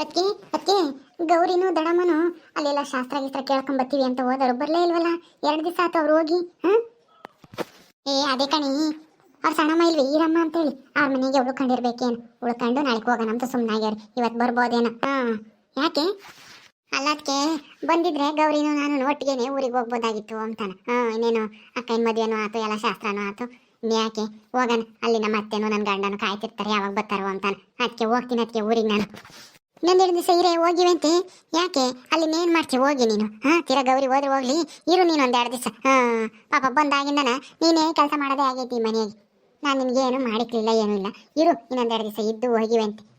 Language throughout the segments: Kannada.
ಅದಕ್ಕೆ ಅದಕ್ಕೆ ಗೌರಿನು ದಡಮ್ಮನು ಅಲ್ಲೆಲ್ಲ ಶಾಸ್ತ್ರ ಗೀಸ್ತ್ರ ಕೇಳ್ಕೊಂಡ್ ಬರ್ತೀವಿ ಅಂತ ಹೋದರು ಬರ್ಲೇ ಇಲ್ವಲ್ಲ? ಎರಡು ದಿವಸ ಆತು ಅವ್ರು ಹೋಗಿ, ಹ್ಮ್? ಏ, ಅದೇ ಕಣಿ. ಅವ್ರ ಸಣ್ಣಮ್ಮ ಇಲ್ವಿ? ಈರಮ್ಮ ಅಂತೇಳಿ. ಅವ್ರ ಮನೆಗೆ ಉಳ್ಕೊಂಡಿರ್ಬೇಕೇನು? ಉಳ್ಕೊಂಡು ನಾಳೆ ಹೋಗೋಣ ಅಂತ ಸುಮ್ಮನಾಗ್ಯಾರ ಇವತ್ತು ಬರ್ಬೋದೇನೋ. ಹಾ. ಯಾಕೆ? ಅಲ್ಲ ಅದಕ್ಕೆ ಬಂದಿದ್ರೆ ಗೌರಿನೂ ನಾನು ಒಟ್ಟಿಗೆನೆ ಊರಿಗೆ ಹೋಗ್ಬೋದಾಗಿತ್ತು ಅಂತಾನ. ಹಾ, ಇನ್ನೇನು ಅಕ್ಕನ ಮದುವೆನೂ ಆತು, ಎಲ್ಲ ಶಾಸ್ತ್ರನೂ ಆತು. ಯಾಕೆ? ಹೋಗೋಣ. ಅಲ್ಲಿ ನಮ್ಮ ಅತ್ತೆನೂ ನನ್ನ ಗಂಡನು ಕಾಯ್ತಿರ್ತಾರೆ, ಯಾವಾಗ ಬರ್ತಾರೋ ಅಂತಾನೆ. ಅದಕ್ಕೆ ಹೋಗ್ತೀನಿ ಅದಕ್ಕೆ ಊರಿಗೆ ನಾನು. ಇನ್ನೊಂದೆರಡು ದಿವಸ ಇರೇ, ಹೋಗಿವಂತೆ. ಯಾಕೆ? ಅಲ್ಲಿ ನೇನು ಮಾಡ್ತೀವಿ ಹೋಗಿ ನೀನು. ಹಾ ತೀರಾ ಗೌರಿ ಹೋದ್ರೆ ಹೋಗ್ಲಿ. ಇರು ನೀನು ಒಂದೆರಡು ದಿವಸ. ಹಾ, ಪಾಪ ಬಂದಾಗಿಂದನ ನೀನೇ ಕೆಲಸ ಮಾಡೋದೇ ಆಗೈತಿ ಮನೆಯಾಗಿ. ನಾನು ನಿನ್ಗೆ ಏನು ಮಾಡಿಕ್ಲಿಲ್ಲ, ಏನೂ ಇಲ್ಲ. ಇರು ಇನ್ನೊಂದೆರಡು ದಿವಸ ಇದ್ದು ಹೋಗಿವಂತೆ.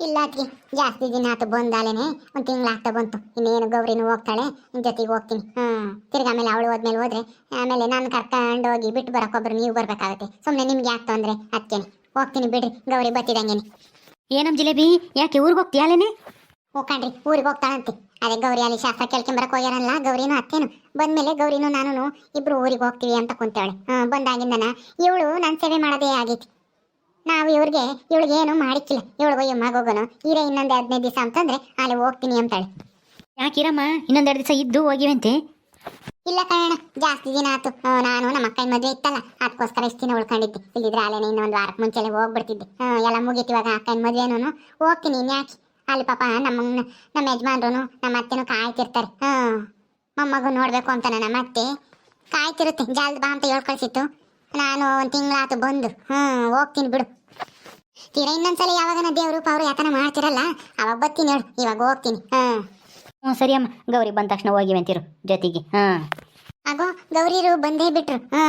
ಇಲ್ಲ ಅತ್ಗೆ ಜಾಸ್ತಿ ದಿನ ಆತು ಬಂದಾಲೇನೆ. ಒಂದು ತಿಂಗಳಾಗ್ತಾ ಬಂತು. ಇನ್ನೇನು ಗೌರಿನೂ ಹೋಗ್ತಾಳೆ ನಿನ್ನ ಜೊತೆಗೆ ಹೋಗ್ತೀನಿ. ಹಾಂ, ತಿರ್ಗಿ ಆಮೇಲೆ ಅವಳು ಹೋದ್ಮೇಲೆ ಹೋದ್ರೆ, ಆಮೇಲೆ ನಾನು ಕರ್ಕೊಂಡು ಹೋಗಿ ಬಿಟ್ಟು ಬರೋಕ್ಕೊಬ್ರು ನೀವು ಬರಬೇಕಾಗುತ್ತೆ. ಸುಮ್ಮನೆ ನಿಮ್ಗೆ ಯಾಕೆ ತೊಂದ್ರೆ? ಅದಕ್ಕೇನೆ ಹೋಗ್ತೀನಿ ಬಿಡ್ರಿ, ಗೌರಿ ಬತ್ತಿದಂಗೆನೆ. ಏನಮ್ ಜಿಲೇಬಿ ಯಾಕೆ ಊರಿಗೆ ಹೋಗ್ತೀಯಾಲೇನೆ ಹೋಗ್ಕಂಡ್ರಿ ಊರಿಗೆ ಹೋಗ್ತಾಳಂತೆ. ಅದೇ ಗೌರಿ ಅಲ್ಲಿ ಶಾಸ್ತ್ರ ಕೇಳ್ಕೊಂಬರಕ್ ಹೋಗ್ಯಾರಲ್ಲ ಗೌರಿನು ಅತ್ತೇನು. ಬಂದ್ಮೇಲೆ ಗೌರಿನು ನಾನು ಇಬ್ರು ಊರಿಗೆ ಹೋಗ್ತೀವಿ ಅಂತ ಕುಂತೇವಳೆ. ಹ್ಮ್ ಬಂದಾಗಿಂದನ ಇವಳು ನನ್ನ ಸೇವೆ ಮಾಡೋದೇ ಆಗೈತಿ. ನಾವು ಇವ್ರಿಗೆ ಇವಳಿಗೆ ಏನು ಮಾಡಿಕ್ಕಿಲ್ಲ. ಇವಳಿಗೆ ಅಯ್ಯೋ ಮಗೋಗೋನು ಇರೇ ಇನ್ನೊಂದು ಹದಿನೈದು ದಿವಸ ಅಂತಂದ್ರೆ ಅಲ್ಲಿ ಹೋಗ್ತೀನಿ ಅಂತಾಳೆ. ಯಾಕಿರಮ್ಮ ಇನ್ನೊಂದೆರಡು ದಿವಸ ಇದ್ದು ಹೋಗಿವಂತೆ. ಇಲ್ಲ ಕಣ ಜಾಸ್ತಿ ದಿನ ಆತು. ನಾನು ನಮ್ಮ ಅಕ್ಕನ ಮದುವೆ ಇತ್ತಲ್ಲ ಅದಕ್ಕೋಸ್ಕರ ಇಷ್ಟು ದಿನ ಉಳ್ಕೊಂಡಿದ್ದೆ. ಇಲ್ಲಿದ್ರೆ ಅಲ್ಲೇನೆ ಇನ್ನೊಂದು ವಾರಕ್ಕೆ ಮುಂಚೆಲೆ ಹೋಗ್ಬಿಡ್ತಿದ್ದೆ. ಎಲ್ಲ ಮುಗೀತು ಇವಾಗ ಅಕ್ಕನ ಮದುವೆನೂ ಹೋಗ್ತೀನಿ ಇನ್ಯಾಕೆ ಅಲ್ಲಿ ಪಾಪ ನಮ್ಮ ನಮ್ಮ ಯಜಮಾನ್ರು ನಮ್ಮ ಅತ್ತೆನೂ ಕಾಯ್ತಿರ್ತಾರೆ. ಹಾಂ ಮೊಮ್ಮಗು ನೋಡಬೇಕು ಅಂತ ನಮ್ಮ ಅತ್ತೆ. ಕಾಯ್ತಿರುತ್ತೆ, ಜಾಲ್ದ ಬಾ ಅಂತ ಹೇಳ್ಕೊಳ್ಸಿತ್ತು. ನಾನು ಒಂದು ತಿಂಗಳಾತು ಬಂದು ಹ್ಞೂ ಹೋಗ್ತೀನಿ ಬಿಡು. ತೀರಾ ಇನ್ನೊಂದ್ಸಲ ಯಾವಾಗ ದೇವ್ರು ಪವರು ಯಾತನ ಮಾಡ್ತಿರಲ್ಲ, ಅವಾಗ ಬರ್ತೀನಿ ಹೇಳು. ಇವಾಗ ಹೋಗ್ತೀನಿ ಹಾಂ ಹ್ಞೂ, ಸರಿ ಅಮ್ಮ. ಗೌರಿ ಬಂದ ತಕ್ಷಣ ಹೋಗಿ ಹೋಗಿವಂತಿರು ಜೊತೆಗೆ. ಹಾಂ. ಆಗೋ, ಗೌರಿರು ಬಂದೇ ಬಿಟ್ರು. ಹಾ.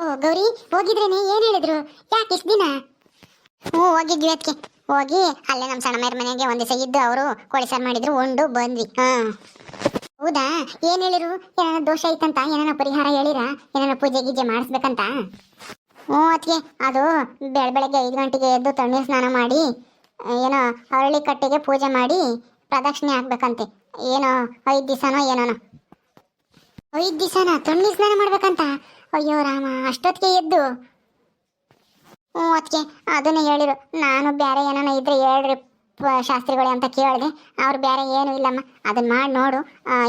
ಓ, ಗೌರಿ, ಹೋಗಿದ್ರೇನೆ? ಏನು ಹೇಳಿದ್ರು? ಯಾಕೆ ಇಷ್ಟು ದಿನ? ಹ್ಞೂ ಹೋಗಿದ್ವಿ ಅದಕ್ಕೆ ಹೋಗಿ, ಅಲ್ಲೇ ನಮ್ಮ ಸಣ್ಣ ಮೈರ ಮನೆಗೆ ಒಂದು ದಿವಸ ಇದ್ದು ಅವರು ಕೋಳಿ ಸಾರು ಮಾಡಿದ್ರು, ಉಂಡು, ಬಂದ್ವಿ. ಹಾ. ಹೌದಾ? ಏನು ಹೇಳಿರು? ಏನಾರ ದೋಷ ಐತಂತ? ಏನಾರ ಪರಿಹಾರ ಹೇಳಿರಾ? ಏನಾರ ಪೂಜೆ ಗೀಜೆ ಮಾಡಿಸ್ಬೇಕಂತ? ಹ್ಞೂ ಅದಕ್ಕೆ ಅದು ಬೆಳ ಬೆಳಗ್ಗೆ ಐದು ಗಂಟೆಗೆ ಎದ್ದು ತಣ್ಣೀರು ಸ್ನಾನ ಮಾಡಿ, ಏನೋ ಅರಳಿ ಕಟ್ಟೆಗೆ ಪೂಜೆ ಮಾಡಿ ಪ್ರದಕ್ಷಿಣೆ ಹಾಕ್ಬೇಕಂತೆ. ಏನೋ, ಐದು ದಿವಸನೋ ಏನೋನೋ ಐದು ದಿವಸನ? ತಣ್ಣೀರು ಸ್ನಾನ ಮಾಡ್ಬೇಕಂತ? ಅಯ್ಯೋ ರಾಮ, ಅಷ್ಟೊತ್ತಿಗೆ ಎದ್ದು. ಹ್ಞೂ ಅದಕ್ಕೆ ಅದನ್ನೇ ಹೇಳಿರು. ನಾನು ಬೇರೆ ಏನಾನ ಇದ್ರೆ ಹೇಳ್ರಿ ಶಾಸ್ತ್ರಿಗಳು ಅಂತ ಕೇಳಿದೆ. ಅವ್ರು ಬೇರೆ ಏನೂ ಇಲ್ಲಮ್ಮ. ಅದನ್ನ ಮಾಡಿ ನೋಡು.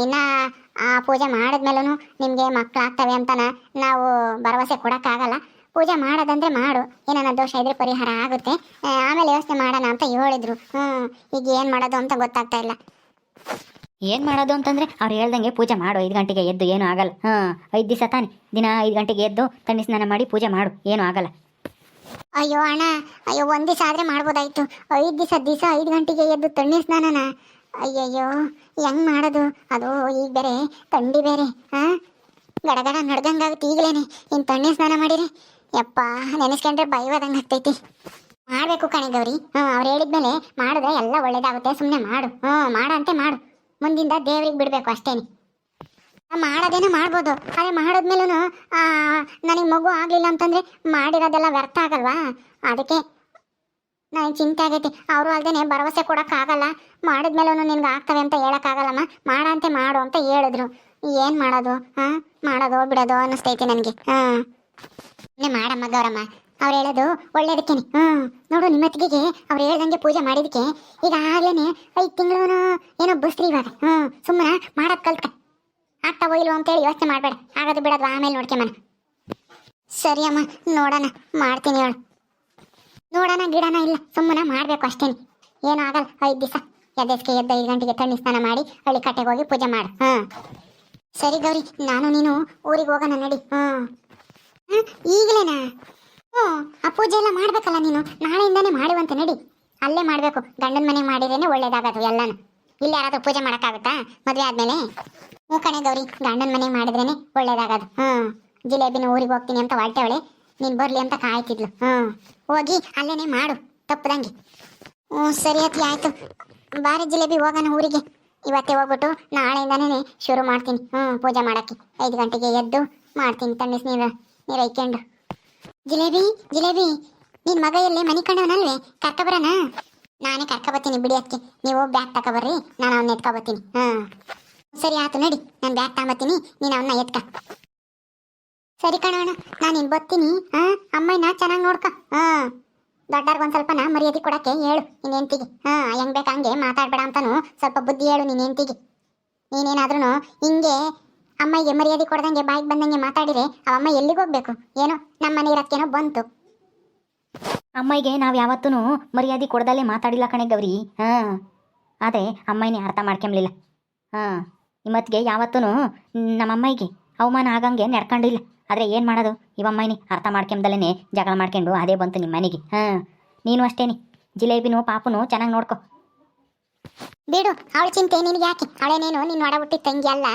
ಇನ್ನ ಆ ಪೂಜೆ ಮಾಡಿದ್ಮೇಲೂ ನಿಮಗೆ ಮಕ್ಕಳಾಗ್ತವೆ ಅಂತನ ನಾವು ಭರವಸೆ ಕೊಡೋಕ್ಕಾಗಲ್ಲ. ಪೂಜೆ ಮಾಡೋದಂದ್ರೆ ಮಾಡು. ಏನಾನ ದೋಷ ಇದ್ರೆ ಪರಿಹಾರ ಆಗುತ್ತೆ. ಆಮೇಲೆ ಯೋಚನೆ ಮಾಡೋಣ ಅಂತ ಹೇಳಿದ್ರು. ಹ್ಞೂ, ಈಗ ಏನು ಮಾಡೋದು ಅಂತ ಗೊತ್ತಾಗ್ತಾ ಇಲ್ಲ. ಏನು ಮಾಡೋದು ಅಂತಂದ್ರೆ ಅವ್ರು ಹೇಳ್ದಂಗೆ ಪೂಜೆ ಮಾಡು, ಐದು ಗಂಟೆಗೆ ಎದ್ದು, ಏನೂ ಆಗಲ್ಲ. ಹಾಂ, ಐದು ದಿವಸ ತಾನೆ. ದಿನ ಐದು ಗಂಟೆಗೆ ಎದ್ದು ತಣ್ಣಿ ಸ್ನಾನ ಮಾಡಿ ಪೂಜೆ ಮಾಡು, ಏನೂ ಆಗಲ್ಲ. ಅಯ್ಯೋ ಅಣ್ಣ, ಅಯ್ಯೋ, ಒಂದ್ ದಿವಸ ಆದ್ರೆ ಮಾಡ್ಬೋದಾಯ್ತು. ಐದು ದಿವಸ ದಿವಸ ಐದು ಗಂಟೆಗೆ ಎದ್ದು ತಣ್ಣಿ ಸ್ನಾನನ? ಅಯ್ಯಯ್ಯೋ, ಹೆಂಗ್ ಮಾಡೋದು? ಅದು ಈಗ ಬೇರೆ ತಂಡಿ ಬೇರೆ, ಹಾ? ಗಡಗಡ ನಡ್ದಂಗಾಗುತ್ತೆ ಈಗಲೇನೆ. ಇನ್ ತಣ್ಣಿ ಸ್ನಾನ ಮಾಡಿರಿ. ಯಪ್ಪ, ನೆನೆಸ್ಕೊಂಡ್ರೆ ಭಯವಾದಂಗೆ ಆಗ್ತೈತಿ ಮಾಡ್ಬೇಕು ಕಣೆ ಗೌರಿ. ಹ್ಞೂ ಅವ್ರು ಹೇಳಿದ್ಮೇಲೆ ಮಾಡಿದ್ರೆ ಎಲ್ಲ ಒಳ್ಳೇದಾಗುತ್ತೆ. ಸುಮ್ಮನೆ ಮಾಡು. ಹ್ಞೂ ಮಾಡಂತೆ ಮಾಡು. ಮುಂದಿಂದ ದೇವ್ರಿಗೆ ಬಿಡಬೇಕು ಅಷ್ಟೇನೆ. ಮಾಡೋದೇನೋ ಮಾಡ್ಬೋದು. ಅದೇ ಮಾಡಿದ್ಮೇಲೂ ನನಗೆ ಮಗು ಆಗಲಿಲ್ಲ ಅಂತಂದ್ರೆ ಮಾಡಿರೋದೆಲ್ಲ ವ್ಯರ್ಥ ಆಗಲ್ವಾ? ಅದಕ್ಕೆ ನನಗೆ ಚಿಂತೆ ಆಗೈತಿ. ಅವರು ಅಲ್ಲದೇ ಭರವಸೆ ಕೊಡೋಕ್ಕಾಗಲ್ಲ. ಮಾಡಿದ್ಮೇಲೂ ನಿನ್ಗೆ ಆಗ್ತವೆ ಅಂತ ಹೇಳೋಕ್ಕಾಗಲ್ಲಮ್ಮ. ಮಾಡಂತೆ ಮಾಡು ಅಂತ ಹೇಳಿದ್ರು. ಏನು ಮಾಡೋದು? ಹಾಂ ಮಾಡೋದು ಬಿಡೋದು ಅನ್ನಿಸ್ತೈತಿ ನನಗೆ. ಹಾಂ ಮಾಡಮ್ಮ ಗೌರಮ್ಮ. ಅವ್ರು ಹೇಳೋದು ಒಳ್ಳೇದಕ್ಕೇನೆ. ಹ್ಞೂ ನೋಡು ನಿಮ್ಮತ್ತಿಗೆ ಅವ್ರು ಹೇಳ್ದಂಗೆ ಪೂಜೆ ಮಾಡಿದಕ್ಕೆ ಈಗ ಆಗ್ಲೇನೆ ಐದು ತಿಂಗಳು ಏನೋ ಬಸ್ರಿ ಇವಾಗ. ಹ್ಞೂ ಸುಮ್ಮನೆ ಮಾಡೋದು ಕಲ್ತ ಆಗ್ತಾವೋ ಇಲ್ವೋ ಅಂತೇಳಿ ಯೋಚನೆ ಮಾಡಬೇಡ. ಆಗೋದು ಬಿಡೋದು ಆಮೇಲೆ ನೋಡ್ಕೊಂಬನ ಸರಿ ಅಮ್ಮ, ನೋಡೋಣ. ಮಾಡ್ತೀನಿ ಹೇಳು. ನೋಡೋಣ ಗಿಡನ ಇಲ್ಲ, ಸುಮ್ಮನೆ ಮಾಡಬೇಕು ಅಷ್ಟೇನೆ. ಏನೂ ಆಗಲ್ಲ, ಐದು ದಿವಸ. ಎದ್ದೆಸ್ಗೆ ಎದ್ದ ಐದು ಗಂಟೆಗೆ ತಣ್ಣಿ ಸ್ನಾನ ಮಾಡಿ ಹಳ್ಳಿ ಕಟ್ಟೆಗೆ ಹೋಗಿ ಪೂಜೆ ಮಾಡು. ಹಾಂ ಸರಿ ಗೌರಿ, ನಾನು ನೀನು ಊರಿಗೆ ಹೋಗೋಣ ನಡಿ. ಹಾಂ ಈಗಲೇನಾ? ಹ್ಞೂ, ಆ ಪೂಜೆ ಎಲ್ಲ ಮಾಡ್ಬೇಕಲ್ಲ ನೀನು. ನಾಳೆಯಿಂದಾನೇ ಮಾಡುವಂತೆ, ನಡಿ. ಅಲ್ಲೇ ಮಾಡಬೇಕು. ಗಂಡನ ಮನೆ ಮಾಡಿದ್ರೇನೆ ಒಳ್ಳೇದಾಗದು ಎಲ್ಲಾನು. ಇಲ್ಲಿ ಯಾರಾದರೂ ಪೂಜೆ ಮಾಡೋಕ್ಕಾಗುತ್ತಾ? ಮದುವೆ ಆದಮೇಲೆ? ಹ್ಞೂ ಕಣೆ ಗೌರಿ, ಗಂಡನ ಮನೆ ಮಾಡಿದ್ರೇನೆ ಒಳ್ಳೇದಾಗದು. ಹ್ಞೂ, ಜಿಲೇಬಿನ ಊರಿಗೆ ಹೋಗ್ತೀನಿ ಅಂತ ಹೊರಟವಳೆ ನೀನು ಬರಲಿ ಅಂತ ಕಾಯ್ತಿದ್ಲು. ಹ್ಞೂ, ಹೋಗಿ ಅಲ್ಲೇನೆ ಮಾಡು, ತಪ್ಪದಂಗೆ. ಹ್ಞೂ, ಸರಿ ಅತಿ ಆಯಿತು. ಬಾರಿ ಜಿಲೇಬಿ, ಹೋಗೋಣ ಊರಿಗೆ. ಇವತ್ತೇ ಹೋಗ್ಬಿಟ್ಟು ನಾಳೆಯಿಂದನೇ ಶುರು ಮಾಡ್ತೀನಿ. ಹ್ಞೂ, ಪೂಜೆ ಮಾಡೋಕ್ಕೆ. ಐದು ಗಂಟೆಗೆ ಎದ್ದು ಮಾಡ್ತೀನಿ ತಣ್ಣಿಸ್ ನೀರು ನೀರು ಐಕೊಂಡು ಜಿಲೇಬಿ ಜಿಲೇಬಿ. ನಿನ್ ಮಗ ಎಲ್ಲಿ? ಮನಿ ಕಂಡವನಲ್ವೇ ಕರ್ಕೊಬರೋಣ ನಾನೇ ಕರ್ಕೊಬತ್ತೀನಿ ಬಿಡಿ ಅದಕ್ಕೆ ನೀವು ಬ್ಯಾಗ್ ತಗೊಬರ್ರಿ, ನಾನು ಅವನ್ನ ಎತ್ಕೊಬತ್ತೀನಿ ಹಾಂ. ಸರಿ ಆಯ್ತು ನಡಿ. ನಾನು ಬ್ಯಾಗ್ ತಗೊಂಬತ್ತೀನಿ ನೀನು ಅವನ್ನ ಎತ್ಕ. ಸರಿ ಕಣವಣ ನಾನು ಇನ್ ಬರ್ತೀನಿ. ಹಾ ಅಮ್ಮಯ್ಯನ ಚೆನ್ನಾಗಿ ನೋಡ್ಕ. ಹಾಂ. ದೊಡ್ಡವ್ರಿಗೆ ಒಂದು ಸ್ವಲ್ಪನ ಮರ್ಯಾದೆ ಕೊಡಕ್ಕೆ ಹೇಳು ನಿನ್ನ ಹೆಂಡ್ತಿಗೆ. ಹಾ, ಹೆಂಗ್ ಬೇಕು ಹಂಗೆ ಮಾತಾಡ್ಬೇಡ ಅಂತಾನು ಸ್ವಲ್ಪ ಬುದ್ಧಿ ಹೇಳು ನಿನ್ನ ಹೆಂಡ್ತಿಗೆ. ನೀನೇನಾದ್ರೂ ಹಿಂಗೆ ಅಮ್ಮಗೆ ಮರ್ಯಾದೆ ಕೊಡ್ದಂಗೆ, ಬಾಯಿಗೆ ಬಂದಂಗೆ ಮಾತಾಡಿದ್ರೆ ಆ ಅಮ್ಮ ಎಲ್ಲಿಗೆ ಹೋಗ್ಬೇಕು? ಏನೋ ನಮ್ಮ ಮನೆ ಇರಕ್ಕೆನೋ ಬಂತು. ಅಮ್ಮಯ್ಯಗೆ ನಾವು ಯಾವತ್ತೂ ಮರ್ಯಾದೆ ಕೊಡ್ದಲ್ಲೇ ಮಾತಾಡಿಲ್ಲ ಕಣೆ ಗೌರಿ. ಹಾಂ. ಆದರೆ ಅಮ್ಮಯ್ಯನೇ ಅರ್ಥ ಮಾಡ್ಕೊಂಬ್ಲಿಲ್ಲ. ಹಾಂ. ಇವತ್ತಿಗೆ ಯಾವತ್ತೂ ನಮ್ಮ ಅಮ್ಮಯ್ಯಗೆ ಅವಮಾನ ಆಗಂಗೆ ನಡ್ಕೊಂಡಿಲ್ಲ ಆದರೆ ಏನು ಮಾಡೋದು? ಇವಮ್ಮಯ್ಯನಿ ಅರ್ಥ ಮಾಡ್ಕೊಂಬ್ದಲ್ಲೇ ಜಗಳ ಮಾಡ್ಕೊಂಡು ಅದೇ ಬಂತು ನಿಮ್ಮ ಮನೆಗೆ. ಹಾಂ. ನೀನು ಅಷ್ಟೇನಿ. ಜಿಲೇಬಿನೂ ಪಾಪುನು ಚೆನ್ನಾಗಿ ನೋಡ್ಕೊ. ಬಿಡು, ಅವಳ ಚಿಂತೆ ನಿನಗೆ ಯಾಕೆ? ಅವಳೇನೇನು ನಿನ್ನ ಒಡ ಹುಟ್ಟಿದ ತಂಗಿ ಅಲ್ಲ.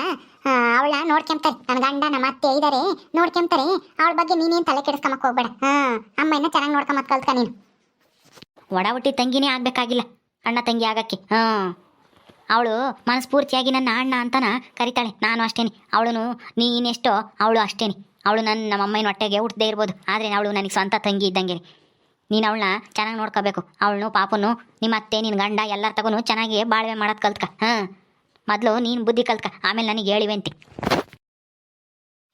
ಅವಳ ನೋಡ್ಕೊಂತಾರೆ ನನ್ನ ಗಂಡ ನಮ್ಮ ಅತ್ತೆ ಇದಾರೆ. ನೋಡ್ಕೊಂತಾರೆ ಅವಳ ಬಗ್ಗೆ ನೀನೇನು ತಲೆ ಕೆಡಿಸ್ಕೊಂಬಕ್ ಹೋಗ್ಬೇಡ. ಹಾ ಅಮ್ಮನ ಚೆನ್ನಾಗಿ ನೋಡ್ಕೊಂಬತ್ ಕಲ್ತ್ಕ ನೀನು. ಒಡ ಹುಟ್ಟಿದ ತಂಗಿನೇ ಆಗಬೇಕಾಗಿಲ್ಲ. ಅಣ್ಣ ತಂಗಿ ಆಗಕ್ಕೆ. ಹಾಂ. ಅವಳು ಮನಸ್ಫೂರ್ತಿಯಾಗಿ ನನ್ನ ಅಣ್ಣ ಅಂತನ ಕರಿತಾಳೆ. ನಾನು ಅಷ್ಟೇನೆ. ಅವಳು ನೀನೆಷ್ಟೋ ಅವಳು ಅಷ್ಟೇನೆ. ಅವಳು ನನ್ನ ನಮ್ಮ ಅಮ್ಮನ ಹೊಟ್ಟೆಗೆ ಹುಟ್ಟದೇ ಇರ್ಬೋದು. ಆದರೆ ಅವಳು ನನಗೆ ಸ್ವಂತ ತಂಗಿ ಇದ್ದಂಗೆ ನೀನು ಅವಳನ್ನ ಚೆನ್ನಾಗಿ ನೋಡ್ಕೋಬೇಕು. ಅವಳನ್ನು ಪಾಪನು ನಿಮ್ಮ ಅತ್ತೆ ನಿನ್ನ ಗಂಡ ಎಲ್ಲರ ತಗೋನು ಚೆನ್ನಾಗಿ ಬಾಳ್ವೆ ಮಾಡೋದು ಕಲ್ತ್ಕ. ಹಾಂ. ಮೊದಲು ನೀನು ಬುದ್ಧಿ ಕಲ್ತ್ಕ ಆಮೇಲೆ ನನಗೆ ಹೇಳಿವೆಂತಿ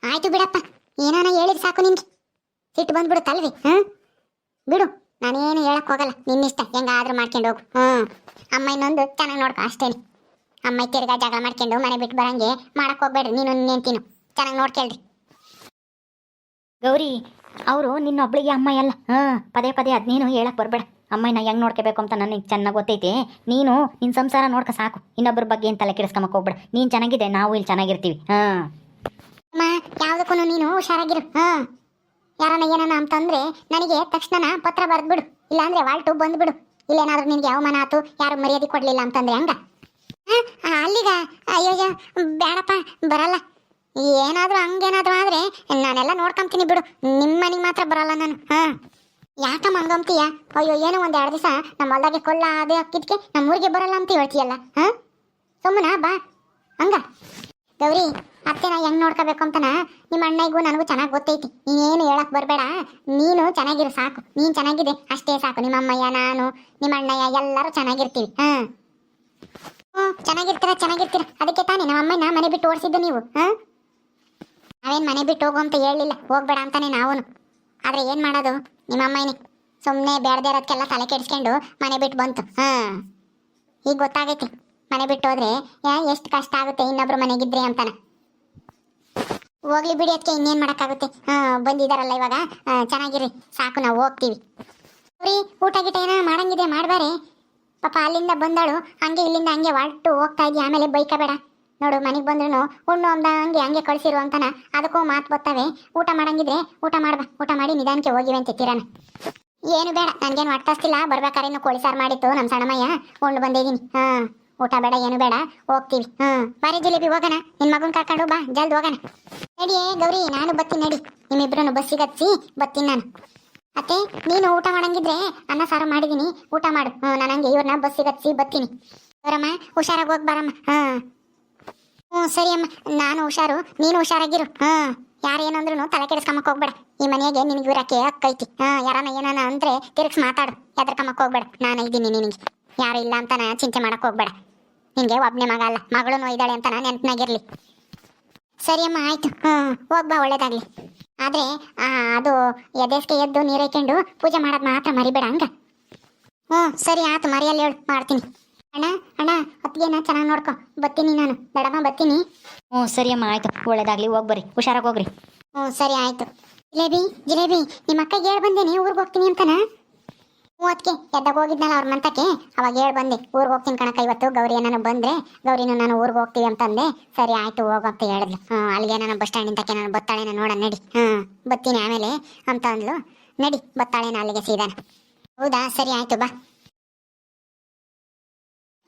ಆಯ್ತು ಬಿಡಪ್ಪ. ಏನಾನ ಹೇಳಿದ್ ಸಾಕು ನಿನ್ಗೆ. ಸಿಟ್ಟು ಬಂದ್ಬಿಡುತ್ತಲ್ವಿ ಹ. ಬಿಡು ನಾನೇನು ಹೇಳಕ್ ಹೋಗಲ್ಲ. ನಿನ್ನಿಷ್ಟ ಹೆಂಗಾದ್ರೂ ಮಾಡ್ಕೊಂಡು ಹೋಗು. ಹ್ಮ್ ಅಮ್ಮ ಇನ್ನೊಂದು ಚೆನ್ನಾಗಿ ನೋಡ್ಕೊ ಅಷ್ಟೇನೆ ಅಮ್ಮ ತಿರ್ಗಾ ಜಗಳ ಮಾಡ್ಕೊಂಡು ಮನೆ ಬಿಟ್ಟು ಬರಂಗೆ ಮಾಡಕ್ ಹೋಗ್ಬೇಡ್ರಿ. ನೀನು ನಿಂತಿನು ಚೆನ್ನಾಗಿ ನೋಡ್ಕೇಳ್ರಿ. ಗೌರಿ ಅವರು ನಿನ್ನೊಬ್ಳಿಗೆ ಅಮ್ಮ ಎಲ್ಲ. ಹಾಂ ಪದೇ ಪದೇ ಅದ್ನೇನು ಹೇಳಕ್ಕೆ ಬರಬೇಡ. ಅಮ್ಮನ ಹೆಂಗೆ ನೋಡ್ಕೋಬೇಕು ಅಂತ ನನಗೆ ಚೆನ್ನಾಗಿ ಗೊತ್ತೈತಿ. ನೀನು ನಿನ್ನ ಸಂಸಾರ ನೋಡ್ಕ ಸಾಕು. ಇನ್ನೊಬ್ಬರ ಬಗ್ಗೆ ಏನು ತಲೆ ಕೆಡಿಸ್ಕೊಂಬಕ್ಕೆ ಹೋಗ್ಬೇಡ. ನೀನು ಚೆನ್ನಾಗಿದೆ ನಾವು ಇಲ್ಲಿ ಚೆನ್ನಾಗಿರ್ತೀವಿ. ಹಾಂ. ಅಮ್ಮ ಯಾವ್ದಕ್ಕೂ ನೀನು ಹುಷಾರಾಗಿರು. ಹಾ. ಯಾರನ್ನ ಏನನ ಅಂತಂದ್ರೆ ನನಗೆ ತಕ್ಷಣ ಪತ್ರ ಬರೆದ್ಬಿಡು. ಇಲ್ಲಾಂದ್ರೆ ವಾಲ್ಟು ಬಂದ್ಬಿಡು. ಇಲ್ಲೇನಾದ್ರೂ ನಿನ್ಗೆ ಅವಮಾನ ಆತು ಯಾರು ಮರ್ಯಾದೆ ಕೊಡ್ಲಿಲ್ಲ ಅಂತಂದ್ರೆ ಹಂಗ? ಅಲ್ಲಿಗ. ಅಯ್ಯೋ, ಬೇಡಪ್ಪ ಬರಲ್ಲ. ಏನಾದ್ರೂ ಹಂಗೇನಾದ್ರೂ ಆದ್ರೆ ನಾನೆಲ್ಲ ನೋಡ್ಕೊಂತೀನಿ ಬಿಡು. ನಿಮ್ಮ ಮನೆಗೆ ಮಾತ್ರ ಬರಲ್ಲ ನಾನು. ಹಾ. ಯಾಕಮ್ಮ ಹಂಗಂತೀಯ ಅಯ್ಯೋ, ಏನೋ ಒಂದ್ ಎರಡು ದಿವಸ ನಮ್ಮ ಹೊಲ್ದಾಗೆ ಕೊಲ್ಲ ಅದೇ ಹಾಕಿದ್ಕೆ ನಮ್ಮ ಊರಿಗೆ ಬರಲ್ಲ ಅಂತ ಹೇಳ್ತೀಯಲ್ಲ. ಹಾ? ಸುಮ್ಮನ ಬಾ. ಹಂಗ. ಗೌರಿ, ಅತ್ತೆನ ಹೆಂಗ್ ನೋಡ್ಕೋಬೇಕು ಅಂತನ ನಿಮ್ಮ ಅಣ್ಣಗೂ ನನಗೂ ಚೆನ್ನಾಗಿ ಗೊತ್ತೈತಿ. ನೀನೇನು ಹೇಳಕ್ ಬರಬೇಡ. ನೀನು ಚೆನ್ನಾಗಿರು, ಸಾಕು. ನೀನ್ ಚೆನ್ನಾಗಿದೆ, ಅಷ್ಟೇ ಸಾಕು. ನಿಮ್ಮ ಅಮ್ಮಯ್ಯ, ನಾನು, ನಿಮ್ಮ ಅಣ್ಣಯ್ಯ ಎಲ್ಲರೂ ಚೆನ್ನಾಗಿರ್ತೀವಿ. ಹಾ. ಹ್ಞೂ ಚೆನ್ನಾಗಿರ್ತೀರ ಚೆನ್ನಾಗಿರ್ತೀರ. ಅದಕ್ಕೆ ತಾನೇ ನಮ್ಮ ಅಮ್ಮನ ಮನೆ ಬಿಟ್ಟು ಓಡಿಸಿದ್ದು ನೀವು. ಹಾ? ನಾವೇನ್ ಮನೆ ಬಿಟ್ಟು ಹೋಗು ಅಂತ ಹೇಳಿಲ್ಲ ಹೋಗ್ಬೇಡ ಅಂತಾನೆ ನಾವು ಆದ್ರೆ ಏನ್ ಮಾಡೋದು? ನಿಮ್ಮ ಅಮ್ಮಯ್ಯನೇ ಸುಮ್ಮನೆ ಬೇಡದೇ ಇರೋದಕ್ಕೆಲ್ಲ ತಲೆ ಕೆಡಿಸ್ಕೊಂಡು ಮನೆ ಬಿಟ್ಟು ಬಂತು. ಹಾ. ಈಗ ಗೊತ್ತಾಗೈತಿ. ಮನೆ ಬಿಟ್ಟು ಹೋದ್ರೆ ಎಷ್ಟು ಕಷ್ಟ ಆಗುತ್ತೆ ಇನ್ನೊಬ್ರು ಮನೆಗಿದ್ರಿ ಅಂತಾನ. ಹೋಗ್ಲಿ ಬಿಡಿ ಅದಕ್ಕೆ ಇನ್ನೇನ್ ಮಾಡಕ್ಕಾಗುತ್ತೆ? ಹಾ, ಬಂದಿದಾರಲ್ಲ ಇವಾಗ. ಚೆನ್ನಾಗಿರಿ. ಸಾಕು, ನಾವು ಹೋಗ್ತೀವಿ. ರೀ ಊಟ ಗೀಟ ಏನೋ ಮಾಡಂಗಿದೆ ಮಾಡ್ಬಾರೆ. ಪಾಪ ಅಲ್ಲಿಂದ ಬಂದಾಳು, ಹಂಗೆ ಇಲ್ಲಿಂದ ಹಂಗೆ ಹೊರಟು ಹೋಗ್ತಾ ಇದ್ದೀವಿ ಆಮೇಲೆ ಬೈಕಬೇಡ. ನೋಡು, ಮನೆಗೆ ಬಂದ್ರು ಹುಣ್ಣು ಅಂದ ಹಂಗೆ ಕಳ್ಸಿರು ಅಂತಾನ. ಅದಕ್ಕೂ ಮಾತು ಬರ್ತವೆ ಊಟ ಮಾಡಂಗಿದ್ರೆ ಊಟ ಮಾಡ್ಬಾ, ಊಟ ಮಾಡಿ ನಿಧಾನಕ್ಕೆ ಹೋಗಿವೆ ಅಂತ ತಿರಣ ಏನು ಬೇಡ, ನನಗೇನು ಹೊಟ್ಟಸ್ತಿಲ್ಲ ಬರ್ಬೇಕಾರೆ ಇನ್ನು ಕೋಳಿ ಸಾರು ಮಾಡಿತ್ತು ನಮ್ಮ ಸಣ್ಣಮ್ಮಯ್ಯ. ಉಂಡು ಬಂದಿದ್ದೀನಿ ಹಾ, ಊಟ ಬೇಡ, ಏನು ಬೇಡ. ಹೋಗ್ತೀವಿ. ಹಾ, ಬಾರಿ ಜಿಲೇಬಿ ಹೋಗೋಣ. ನಿನ್ ಮಗನ್ ಕರ್ಕೊಂಡು ಬಾ, ಜಲ್ದಿ ಹೋಗೋಣ. ನಡಿಯೇ ಗೌರಿ, ನಾನು ಬತ್ತೀನಿ ನಡಿ. ನಿಮ್ಮಿಬ್ರನ್ನು ಬಸ್ಸಿಗೆ ಹಚ್ಚಿ ಬತ್ತೀನಿ ನಾನು. ಅತ್ತೆ, ನೀನು ಊಟ ಮಾಡಂಗಿದ್ರೆ ಅನ್ನ ಸಾರು ಮಾಡಿದ್ದೀನಿ ಊಟ ಮಾಡು. ಹ್ಞೂ ನಾನು ಹಂಗೆ ಇವ್ರನ್ನ ಬಸ್ಸಿಗೆ ಹಚ್ಚಿ ಬತ್ತೀನಿ. ಬರಮ್ಮ ಹುಷಾರಾಗಿ ಹೋಗಿ ಬರಮ್ಮ. ಹಾ. ಹ್ಞೂ ಸರಿ ಅಮ್ಮ. ನಾನು ಹುಷಾರು. ನೀನು ಹುಷಾರಾಗಿರು. ಹಾ ಯಾರೇನಂದ್ರು ತಲೆ ಕೆಡಿಸ್ಕೊಂಬಕ್ ಹೋಗ್ಬೇಡ. ಈ ಮನೆಗೆ ನಿನಗೆ ಇರಕ್ಕೆ ಹಕ್ಕೈತಿ ಹಾ ಯಾರನ್ನ ಏನಾನ ಅಂದ್ರೆ ತಿರುಗ್ಸ್ ಮಾತಾಡು. ಎದ್ರಕಮ್ಮಕ್ ಹೋಗ್ಬೇಡ. ನಾನು ಇದ್ದೀನಿ ನಿನಗೆ. ಯಾರು ಇಲ್ಲ ಅಂತ ನಾ ಚಿಂತೆ ಮಾಡಕ್ ಹೋಗ್ಬೇಡ. ನಿನ್ಗೆ ಒಬ್ನೇ ಮಗ ಅಲ್ಲ. ಮಗಳು ಇದ್ದಾಳೆ ಅಂತ ನಾನು ನೆನಪಿನಾಗಿರ್ಲಿ. ಸರಿ ಅಮ್ಮ ಆಯ್ತು. ಹ್ಮ್ ಹೋಗ್ಬಾ ಒಳ್ಳೇದಾಗ್ಲಿ. ಆದ್ರೆ ಆ, ಅದು ಎದೆಸ್ಗೆ ಎದ್ದು ನೀರೈಕೊಂಡು ಪೂಜೆ ಮಾಡೋದ್ ಮಾತ್ರ ಮರಿಬೇಡ ಹಂಗ? ಹ್ಞೂ ಸರಿ ಆಯ್ತು ಮರಿಯಲ್ಲಿ ಹೇಳು. ಮಾಡ್ತೀನಿ. ಅಣ್ಣ ಅಣ್ಣ ನಾ ಚೆನ್ನಾಗಿ ನೋಡ್ಕೊ. ಬತ್ತೀನಿ ನಾನು. ಬೇಡಮ್ಮ ಬತ್ತೀನಿ. ಹ್ಞೂ ಸರಿ ಅಮ್ಮ ಆಯಿತು. ಒಳ್ಳೇದಾಗಲಿ ಹೋಗಿ ಬರ್ರಿ. ಹುಷಾರಾಗಿ ಹೋಗ್ರಿ. ಹ್ಞೂ ಸರಿ ಆಯ್ತು. ಜಿಲೇಬಿ ಜಿಲೇಬಿ ನಿಮ್ಮ ಅಕ್ಕಗೆ ಹೇಳ್ ಬಂದೇನಿ ಊರಿಗೆ ಹೋಗ್ತೀನಿ ಅಂತನ? ಹ್ಞೂ ಅದಕ್ಕೆ ಎದ್ದಾಗ ಹೋಗಿದ್ನಲ್ಲ ಅವ್ರ ಮಂತಕ್ಕೆ? ಅವಾಗ ಹೇಳ್ ಬಂದೆ ಊರಿಗೆ ಹೋಗ್ತೀನಿ ಕಣಕ್ಕ ಇವತ್ತು. ಗೌರಿ ಏನಾನ ಬಂದರೆ ಗೌರಿನೂ ನಾನು ಊರಿಗೆ ಹೋಗ್ತೀವಿ ಅಂತಂದೆ. ಸರಿ ಆಯ್ತು ಹೋಗು ಅಂತ ಹೇಳಿದ್ಲು. ಹ್ಞೂ ಅಲ್ಲಿಗೆ ನಾನು ಬಸ್ ಸ್ಟ್ಯಾಂಡಿಂದಕ್ಕೆ ನಾನು ಬತ್ತಾಳೆ ನೋಡ ನಡಿ. ಹ್ಞೂ ಬತ್ತೀನಿ ಆಮೇಲೆ ಅಂತ ಅಂದ್ಲು. ನಡಿ ಬತ್ತಾಳೆನ ಅಲ್ಲಿಗೆ ಸೀದಾನ. ಹೌದಾ? ಸರಿ ಆಯ್ತು ಬಾ.